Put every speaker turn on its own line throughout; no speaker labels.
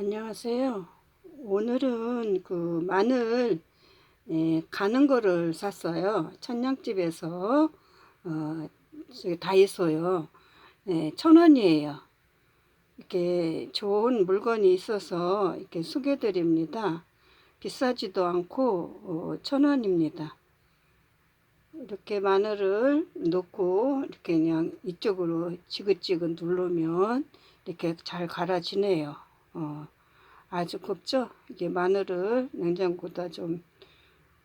안녕하세요. 오늘은 그 마늘 예, 가는 거를 샀어요. 천냥집에서 어, 다이소요. 예, 천 원이에요. 이렇게 좋은 물건이 있어서 이렇게 소개드립니다. 비싸지도 않고 어, 천 원입니다. 이렇게 마늘을 넣고 이렇게 그냥 이쪽으로 지긋지긋 누르면 이렇게 잘 갈아지네요. 어, 아주 곱죠? 이게 마늘을 냉장고다 좀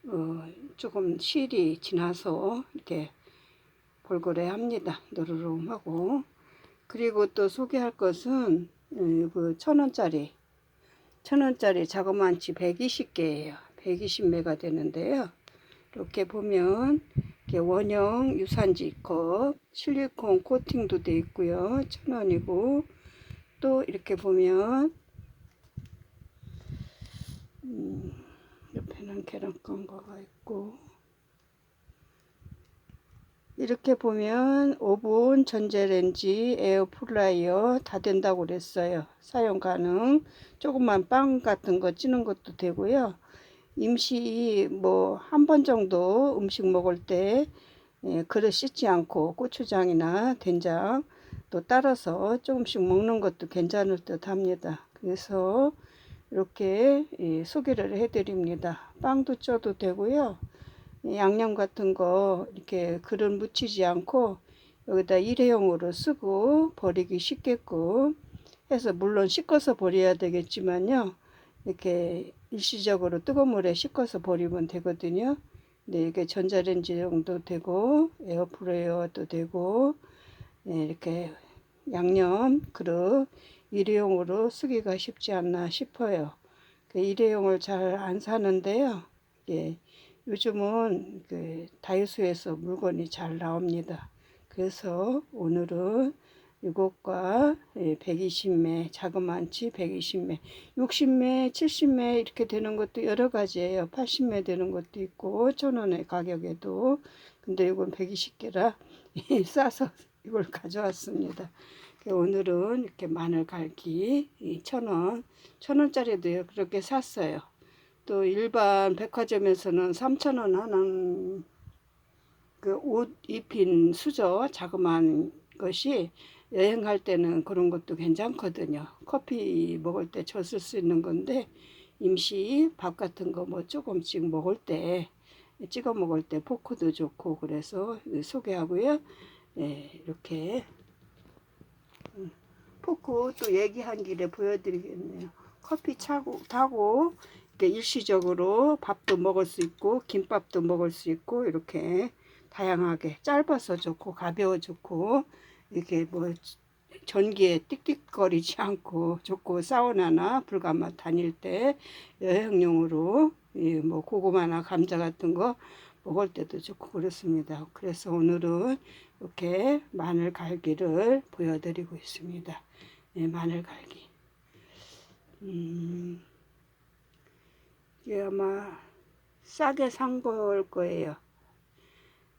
어, 조금 실이 지나서 이렇게 골고래 합니다. 노르름 하고 그리고 또 소개할 것은 어, 그 천원짜리 천원짜리 자그만치 120개예요. 120매가 되는데요. 이렇게 보면 이렇게 원형 유산지 컵 실리콘 코팅도 돼 있고요. 천 원이고 또 이렇게 보면 음, 옆에는 계란 건가가 있고 이렇게 보면 오븐, 전자레인지, 에어프라이어 다 된다고 그랬어요. 사용 가능. 조금만 빵 같은 거 찌는 것도 되고요. 임시 뭐 한 번 정도 음식 먹을 때 예, 그릇 씻지 않고 고추장이나 된장 또 따라서 조금씩 먹는 것도 괜찮을 듯 합니다. 그래서 이렇게 예, 소개를 해드립니다. 빵도 쪄도 되고요. 양념 같은 거 이렇게 그릇 묻히지 않고 여기다 일회용으로 쓰고 버리기 쉽게끔 해서 물론 씻어서 버려야 되겠지만요. 이렇게 일시적으로 뜨거운 물에 씻어서 버리면 되거든요. 근데 이게 전자레인지 정도 되고 에어프라이어도 되고 네, 이렇게 양념 그릇 일회용으로 쓰기가 쉽지 않나 싶어요. 그 일회용을 잘 안 사는데요. 예, 요즘은 그 다이소에서 물건이 잘 나옵니다. 그래서 오늘은 이것과 120매, 자그만치 120매, 60매, 70매 이렇게 되는 것도 여러 가지예요. 80매 되는 것도 있고, 천원의 가격에도. 근데 이건 120개라 싸서 이걸 가져왔습니다. 오늘은 이렇게 마늘 갈기 1,000원, 1,000원짜리도 그렇게 샀어요. 또 일반 백화점에서는 3,000원 하는 그 옷 입힌 수저 자그마한 것이 여행 갈 때는 그런 것도 괜찮거든요. 커피 먹을 때 줬을 수 있는 건데 임시 밥 같은 거 뭐 조금씩 먹을 때 찍어 먹을 때 포크도 좋고 그래서 소개하고요. 네, 이렇게 음, 포크 또 얘기한 길에 보여드리겠네요. 커피 차고 타고 이렇게 일시적으로 밥도 먹을 수 있고 김밥도 먹을 수 있고 이렇게 다양하게 짧아서 좋고 가벼워 좋고 이렇게 뭐 전기에 띡띡거리지 않고 좋고 사우나나 불가마 다닐 때 여행용으로 뭐 고구마나 감자 같은 거 먹을 때도 좋고 그렇습니다. 그래서 오늘은 이렇게 마늘 갈기를 보여드리고 있습니다. 네, 마늘 갈기. 음, 이게 아마 싸게 산 걸 거예요.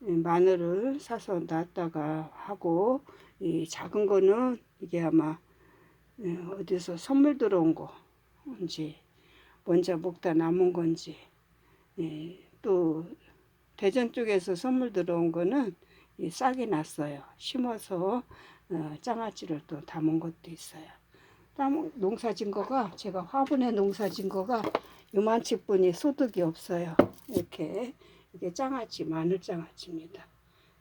예, 마늘을 사서 놨다가 하고 이 작은 거는 이게 아마 예, 어디서 선물 들어온 건지 먼저 먹다 남은 건지 예, 또 대전 쪽에서 선물 들어온 거는 싹이 났어요. 심어서 어, 장아찌를 또 담은 것도 있어요. 농사 진 거가 제가 화분에 농사 진 거가 요만치 뿐이 소득이 없어요. 이렇게 이게 장아찌 마늘 장아찌입니다.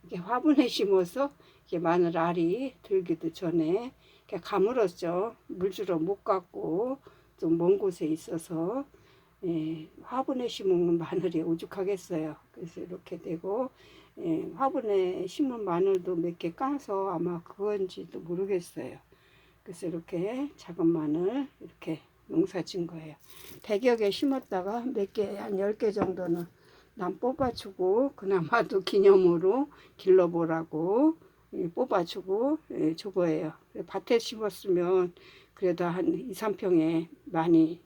이게 화분에 심어서 이게 마늘 알이 들기도 전에 이렇게 가물었죠. 물주로 못 갔고 좀 먼 곳에 있어서 예, 화분에 심은 마늘이 오죽하겠어요. 그래서 이렇게 되고 예, 화분에 심은 마늘도 몇 개 까서 아마 그건지도 모르겠어요. 그래서 이렇게 작은 마늘 이렇게 농사 진 거예요. 100여 개 심었다가 몇 개, 한 10개 정도는 난 뽑아주고 그나마도 기념으로 길러보라고 뽑아주고 예, 저거예요. 밭에 심었으면 그래도 한 2, 3평에 많이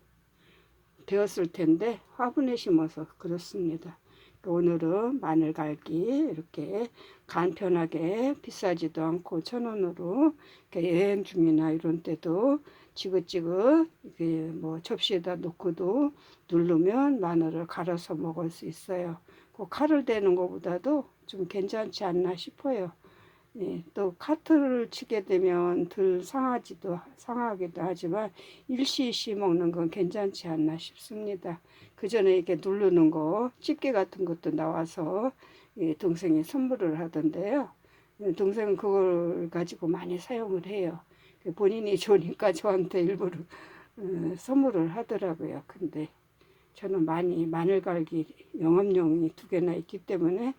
되었을 텐데 화분에 심어서 그렇습니다. 오늘은 마늘 갈기 이렇게 간편하게 비싸지도 않고 천 원으로 여행 중이나 이런 때도 지긋지긋 이게 뭐 접시에다 놓고도 누르면 마늘을 갈아서 먹을 수 있어요. 그 칼을 대는 것보다도 좀 괜찮지 않나 싶어요. 예, 또 카트를 치게 되면 덜 상하지도 상하기도 하지만 일시일시 먹는 건 괜찮지 않나 싶습니다. 그 전에 이렇게 누르는 거 집게 같은 것도 나와서 예, 동생이 선물을 하던데요. 예, 동생은 그걸 가지고 많이 사용을 해요. 본인이 좋으니까 저한테 일부러 어, 선물을 하더라고요. 근데 저는 많이 마늘갈기 영업용이 두 개나 있기 때문에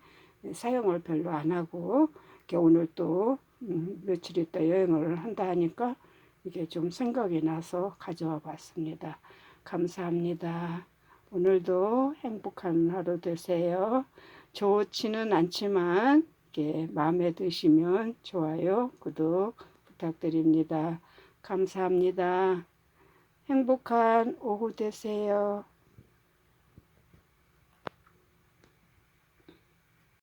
사용을 별로 안 하고 이렇게 오늘 또 음, 며칠 있다 여행을 한다 하니까 이게 좀 생각이 나서 가져와 봤습니다. 감사합니다. 오늘도 행복한 하루 되세요. 좋지는 않지만 이렇게 마음에 드시면 좋아요, 구독 부탁드립니다. 감사합니다. 행복한 오후 되세요.